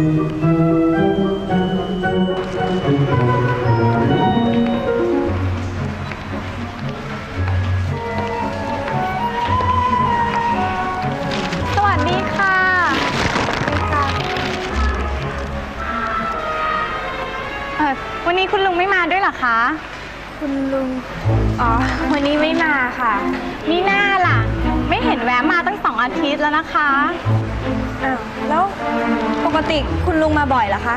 สวัสดีค่ะ เออวันนี้คุณลุงไม่มาด้วยเหรอคะ คุณลุง อ๋อ วันนี้ไม่มาค่ะนี่หน้าล่ะ อาทิตย์แล้วนะคะ อ้าวแล้วปกติคุณลุงมาบ่อยเหรอคะ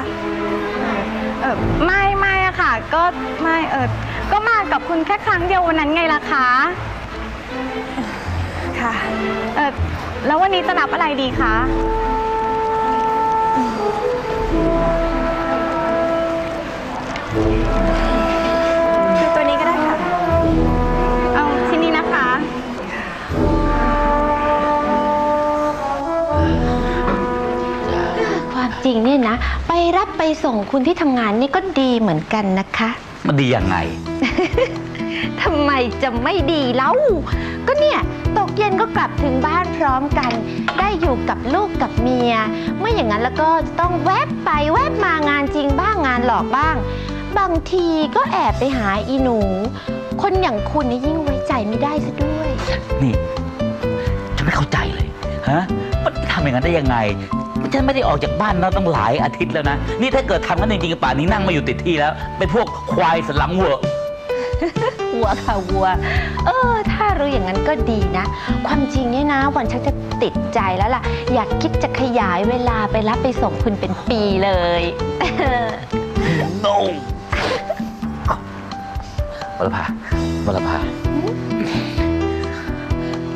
เออไม่ไม่อะค่ะ ก็ไม่เออก็มากับคุณแค่ครั้งเดียววันนั้นไงล่ะคะค่ะ เออแล้ววันนี้จะนับอะไรดีคะอืม ส่งคุณที่ทำงานนี่ก็ดีเหมือนกันนะคะ มันดียังไง ทำไมจะไม่ดีเล่าก็เนี่ยตกเย็นก็กลับถึงบ้านพร้อมกัน ได้อยู่กับลูกกับเมีย ไม่อย่างนั้นแล้วก็จะต้องแวบไปแวบมางานจริงบ้างงานหลอกบ้าง บางทีก็แอบไปหาอีหนู คนอย่างคุณนี่ยิ่งไว้ใจไม่ได้ซะด้วย นี่ฉันไม่เข้าใจเลยฮะมันทำอย่างนั้นได้ยังไง ฉันไม่ได้ออกจากบ้านมาตั้งหลายอาทิตย์แล้วนะ นี่ถ้าเกิดทำกันจริงๆป่านนี้นั่งมาอยู่ติดที่แล้ว เป็นพวกควายสันหลังเวอร์วัวค่ะวัว เออ ถ้ารู้อย่างนั้นก็ดีนะ ความจริงเนี่ยนะ วันชักจะติดใจแล้วล่ะ อยากคิดจะขยายเวลาไปรับไปส่งคุณเป็นปีเลย no วรภาวรภา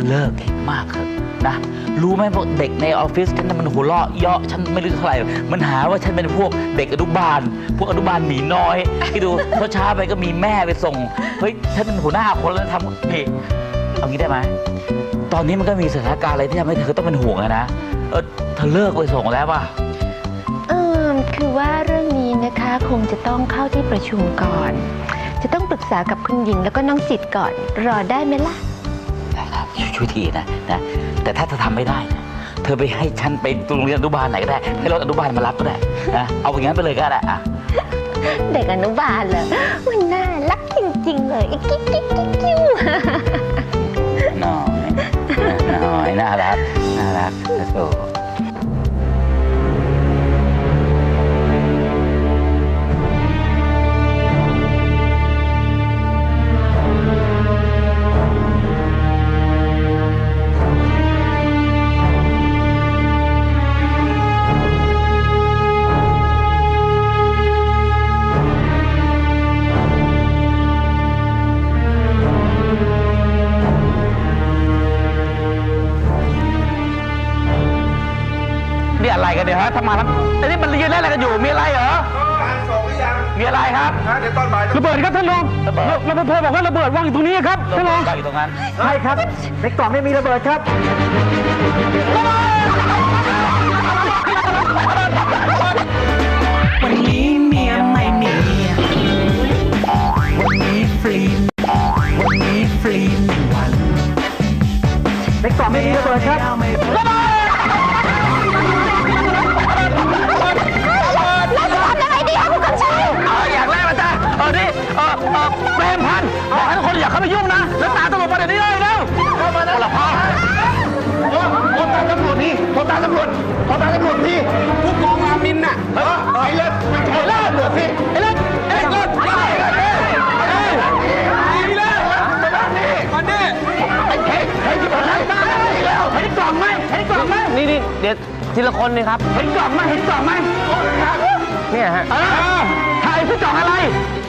เลิกเก่งมากเถอะ นะ รู้ไหมพวกเด็กในออฟฟิศฉันน่ะมันหัวเราะเยาะฉันไม่รู้เท่าไหร่ มันหาว่าฉันเป็นพวกเด็กอนุบาล พวกอนุบาลหมีน้อยที่ดูเพราะช้าไปก็มีแม่ไปส่ง เฮ้ย ฉันเป็นหัวหน้าคนแล้วทำนี่เอางี้ได้ไหม ตอนนี้มันก็มีสถานการณ์อะไรที่ทำให้เธอต้องเป็นห่วงอะนะ เออเธอเลิกไปส่งแล้วป่ะ เออคือว่าเรื่องนี้นะคะคงจะต้องเข้าที่ประชุมก่อน จะต้องปรึกษากับคุณหญิงแล้วก็น้องจิตก่อน รอได้ไหมล่ะได้ครับช่วยช่วยทีนะนะ แต่ถ้าเธอทำไม่ได้นะเธอไปให้ฉันไปโรงเรียนอนุบาลไหนก็ได้ ให้รถอนุบาลมารับก็ได้นะเอาอย่างนั้นไปเลยก็ได้อะเด็กอนุบาลเหรอมันน่ารักจริง ๆ เลยอีกกิ๊กกิ๊กกิ๊กกิ๊วน้อยน้อยน่ารักน่ารักโอ้ อะไรกันเนี่ยฮะทำมาทั้งไอ้นี่มันยืนเล่นอะไรกันอยู่ มีอะไรเหรอ การส่งหรือยังมีอะไรครับ นะเดี๋ยวตอนบ่ายระเบิดครับท่านรองระเบิด รปภบอกว่าระเบิดวางอยู่ตรงนี้ครับท่านรองวางอยู่ตรงนั้น ใช่ครับ ในกล่องไม่มีระเบิดครับวัน เขาไปยุ่งนะแล้วตามตำรวจมาเดี๋ยวนี้เลยเร็วเข้ามาแล้วละพ่อโทรตามตำรวจนี่โทรตามตำรวจโทรตามตำรวจพี่ผู้กองรามินน่ะเออไอ้เลิศไปโทรตามตำรวจพี่ไอ้เลิศไอ้เลิศไอ้เลิศไอ้เลิศมาดิมาดิไอ้เค้กไอ้ที่ผมไล่มาแล้วเห็นกล่องไหมเห็นกล่องไหมนี่นี่เดี๋ยวทีละคนนี่ครับเห็นกล่องไหมเห็นกล่องไหมเนี่ยฮะ ถ่ายผู้กอะไร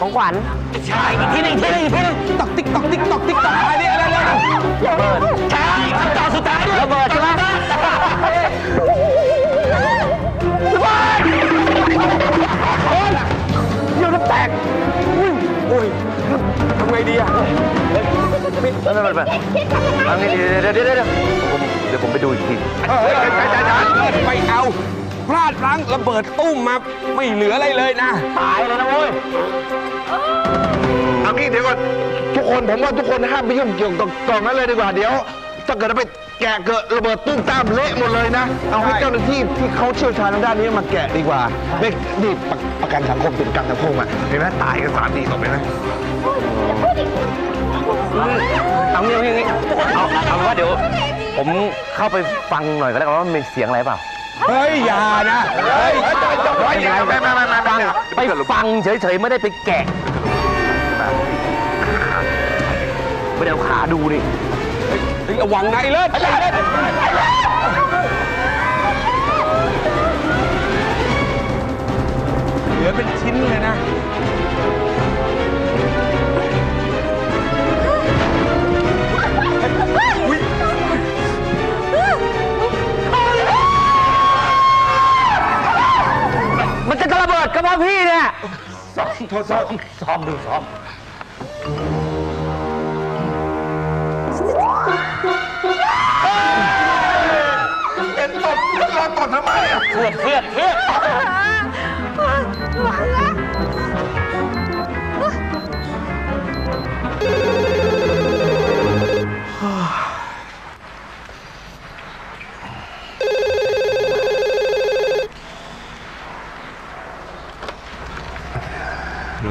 ของขวัญใช่อีกทีหนึงอีกทีหนึงอีกทีหนึงตอกติ๊กตอกติ๊กตอกติ๊กตอกอะไรเนี่ยอะไรเนี่ยระเบิดใช่คำตอบสุดท้ายด้วยระเบิดใช่ไหมเดี๋ยวน้ำแตกอุ้ยอุ้ยทำไงดีอะแล้วนั่นมันเอางี้เดี๋ยวเดี๋ยวเดี๋ยวเดี๋ยวผมเดี๋ยวผมไปดูอีกที เฮ้ยใจใจใจไม่เอา พลาดพลั้งระเบิดตุ้มมาไม่เหลืออะไรเลยนะ ตายเลยนะเว้ยเอางี้เดี๋ยวก่อนทุกคนผมว่าทุกคนห้ามไปยุ่งเกี่ยวกับกล่องนั้นเลยดีกว่าเดี๋ยว ถ้าเกิดเอาไปแกะเกิดระเบิดตุ้มตามเละหมดเลยนะ เอาให้เจ้าหน้าที่ที่เขาเชี่ยวชาญทางด้านนี้มาแกะดีกว่านี่นี่ประประกันสังคมเป็นประกันสังคมอะเห็นไหมตายกันสามดีต่อไปนะเอางี้เอางี้เอาเอาเป็นว่าเดี๋ยว ผมเข้าไปฟังหน่อยก็ได้ว่ามันมีเสียงอะไรเปล่า เฮ้ยอย่านะเฮ้ยจับไว้อย่ไม่ไม่ไม่ไม่ฟังไม่ไปฟังเฉยๆไม่ได้ไปแกะไม่ได้เอาขาดูนี่ระวังนะไอ้เลิศเหลื ทดสอบซ้อมดูซ้อมเป็นตบแล้วเราตบทำไมอะเพื่อนเพื่อนเพื่อน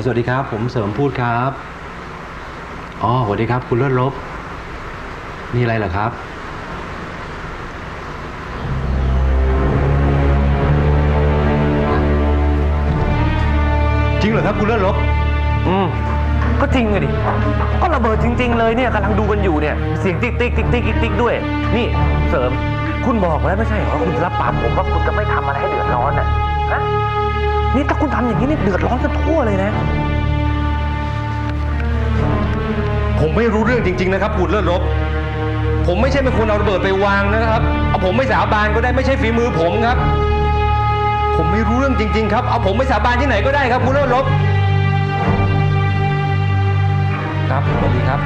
สวัสดีครับ ผมเสริมพูดครับ อ๋อสวัสดีครับ คุณเลิศลบมีอะไรเหรอครับจริงเหรอครับคุณเลิศลบอืมก็จริงเลยดิ ก็ระเบิดจริง ๆ เลยเนี่ยกำลังดูกันอยู่เนี่ย เสียงติ๊กติ๊กติ๊กติ๊กติ๊กติ๊กด้วย นี่เสริม คุณบอกแล้วไม่ใช่เหรอว่าคุณจะรับปากผมว่าคุณจะไม่ทำอะไรให้เดือดร้อนน่ะฮะ นี่ถ้าคุณทำอย่างนี้นี่เดือดร้อนกันทั่วเลยนะ ผมไม่รู้เรื่องจริง ๆ นะครับคุณเลิศลบผมไม่ใช่เป็นคนเอาระเบิดไปวางนะครับ เอาผมไม่สาบานก็ได้ไม่ใช่ฝีมือผมครับ ผมไม่รู้เรื่องจริง ๆ ครับ เอาผมไปสาบานที่ไหนก็ได้ครับคุณเลิศลบครับสวัสดีครับ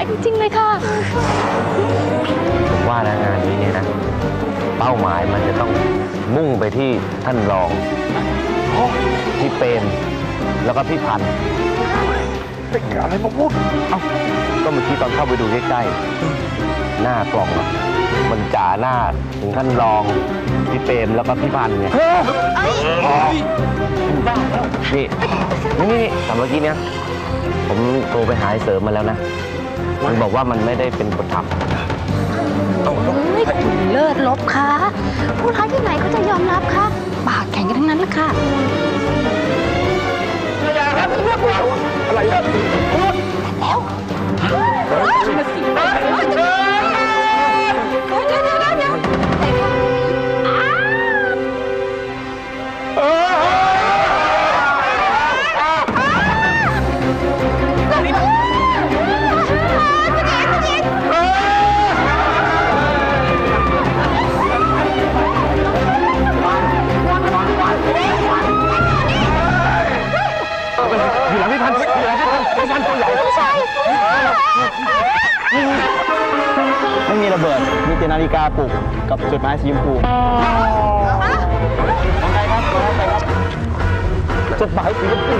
ายจริงๆเลยค่ะ ผมว่านะงานนี้เนี่ยนะ เป้าหมายมันจะต้องมุ่งไปที่ท่านรองพี่เปรมแล้วก็พี่พันธ์อะไรมาพูด เอ้า ก็เมื่อกี้ตอนเข้าไปดูใกล้ๆ หน้ากล่องอะมันจ่าหน้าถึงท่านรองพี่เปรมแล้วก็พี่พันธ์ไงนี่นี่นี่แต่เมื่อกี้เนี้ยผมโทรไปหาไอ้เสริมมาแล้วนะ มันบอกว่ามันไม่ได้เป็นคนทำเฮ้ยคุณเลิศลบค่ะ ผู้ร้ายที่ไหนเขาจะยอมรับคะปากแข็งกันทั้งนั้นแหละค่ะอะไรอะอยู่ กาปลุกกับจดหมายสีชมพูของใครครับของใครครับจดหมายสีชมพู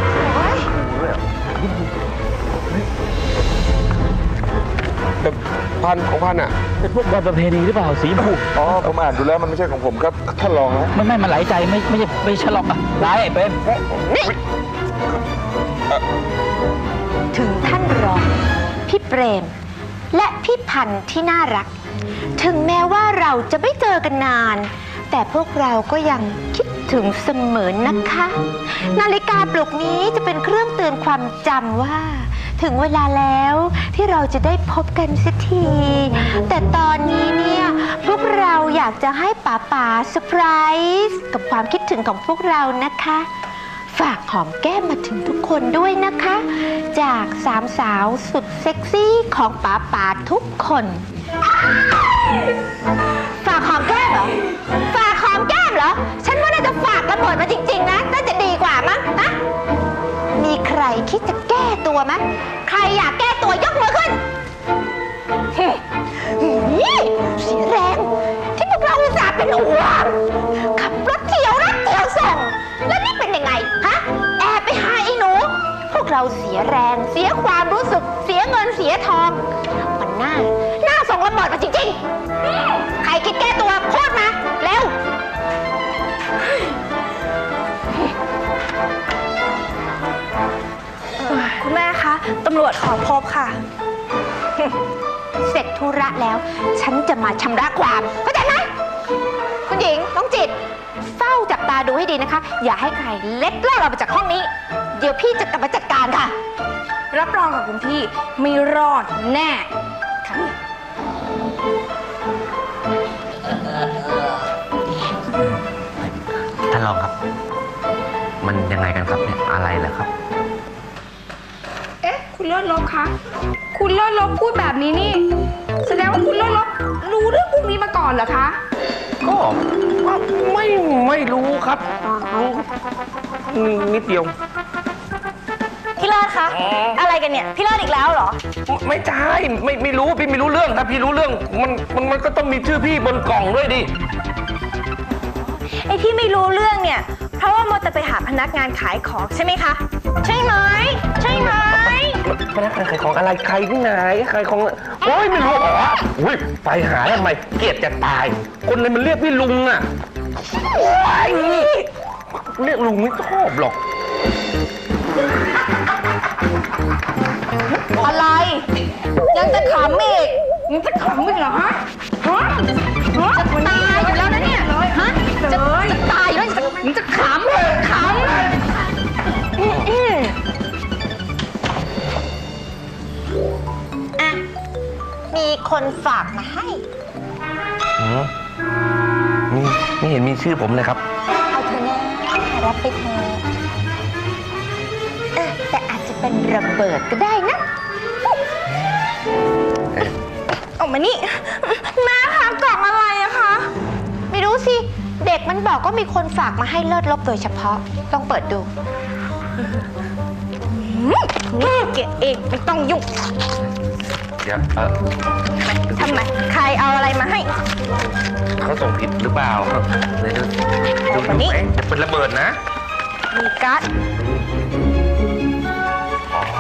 พันของพันอะ เป็นพวกแบบประเพณีหรือเปล่าสีชมพูอ๋อผมอ่านดูแล้วมันไม่ใช่ของผมครับท่านรองนะไม่ไม่มันหลายใจไม่ไม่ใช่ไม่ใช่หรอกอะร้ายไอ้เป็นถึงท่านรองพี่เปรม และพี่พันธ์ที่น่ารัก ถึงแม้ว่าเราจะไม่เจอกันนาน แต่พวกเราก็ยังคิดถึงเสมอนะคะ นาฬิกาปลุกนี้จะเป็นเครื่องเตือนความจำว่า ถึงเวลาแล้วที่เราจะได้พบกันสักที แต่ตอนนี้เนี่ยพวกเราอยากจะให้ป๋าป๋าเซอร์ไพรส์กับความคิดถึงของพวกเรานะคะ ฝากหอมแก้มมาถึงทุกคนด้วยนะคะ จากสามสาวสุดเซ็กซี่ของป๋าป๋าทุกคน ฝากหอมแก้มเหรอ ฝากหอมแก้มเหรอ ฉันว่าน่าจะฝากระเบิดมาจริง ๆ นะ น่าจะดีกว่ามั้งนะ มีใครคิดจะแก้ตัวไหมใครอยากแก้ตัวยกมือขึ้นเสียแรงที่พวกเราอุตส่าห์เป็นห่วง เราเสียแรง เสียความรู้สึก เสียเงินเสียทอง มันน่า น่าส่งระเบิดมาจริงๆ ใครคิดแก้ตัวพูดมา เร็ว คุณแม่คะ ตำรวจขอพบค่ะ เสร็จธุระแล้ว ฉันจะมาชำระความเข้าใจไหมคุณหญิงน้องจิต เฝ้าจับตาดูให้ดีนะคะ อย่าให้ใครเล็ดลอดออกมาจากห้องนี้ เดี๋ยวพี่จะกลับมาจัด การค่ะ รับรองกับคุณพี่ไม่รอดแน่ค่ะท่านรองครับ มันยังไงกันครับเนี่ยอะไรเหรอครับ เอ๊ะ คุณเลิศลบคะ คุณเลิศลบพูดแบบนี้นี่ แสดงว่าคุณเลิศลบรู้เรื่องพวกนี้มาก่อนเหรอคะ ก็ก็ไม่ไม่รู้ครับรู้นินิดเดียวพี่เลิ ศคะอะไรกันเนี่ย พี่เลิศอีกแล้วเหรอ ไม่ใช่ไม่ไม่รู้พี่ไม่รู้เรื่องถ้าพี่รู้เรื่องมันมันมันก็ต้องมีชื่อพี่บนกล่องด้วยดิไอที่ไม่รู้เรื่องเนี่ย เพราะว่ามัวแต่ไปหาพนักงานขายของใช่ไหมคะ ใช่ไหม ใช่ไหม พนักงานขายของอะไรใครที่ไหนใครของโอ้ยไม่รู้อ๋ออุ้ยไปหาทำไมเกลียดจะตาย คนเลยมันเรียกพี่ลุงอะโอ้ยเรียกลุงไม่ชอบหรอก อะไร ยังจะขำอีกยังจะขำอีกเหรอฮะฮะฮะจะตายอยู่แล้วนะเนี่ยฮะจะจะตายอยู่แล้วจะจะขำขำอะมีคนฝากมาให้ หือนี่ไม่เห็นมีชื่อผมเลยครับเอาเธอนะรับไปเถอะ เป็นระเบิดก็ได้นะออกมานี่แม่คะกล่องอะไรอะคะ ไม่รู้สิ เด็กมันบอกก็มีคนฝากมาให้เลิศลบโดยเฉพาะลองเปิดดูเกลียดเองไม่ต้องยุ่งเดี๋ยวเออทำไม ใครเอาอะไรมาให้ เขาส่งผิดหรือเปล่าเดี๋ยวดูดูคนนี้ไหมจะเป็นระเบิดนะ มีการ์ด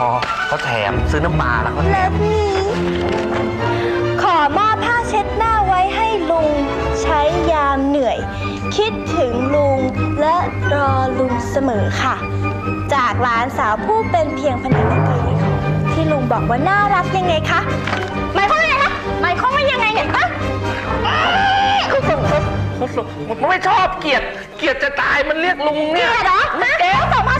อ๋อเขาแถมซื้อน้ำปลาแล้วเขาแถเลิมฟมีขอมอบผ้าเช็ดหน้าไว้ให้ลุง ใช้ยามเหนื่อย คิดถึงลุงและรอลุงเสมอค่ะ จากหลานสาวผู้เป็นเพียงพนักงานขายของที่ลุงบอกว่าน่ารักยังไงคะหมายความว่าไงคะหมายความว่ายังไงเนี่ยฮะเขาส่งเขาเขาส่งผมไม่ชอบเกลียดเกลียดจะตายมันเรียกลุงเกลีเนี่ยยดเหรอฮะแล้วส่งผ้าเช็ดหน้ามาเนี่ยเอ๊ะ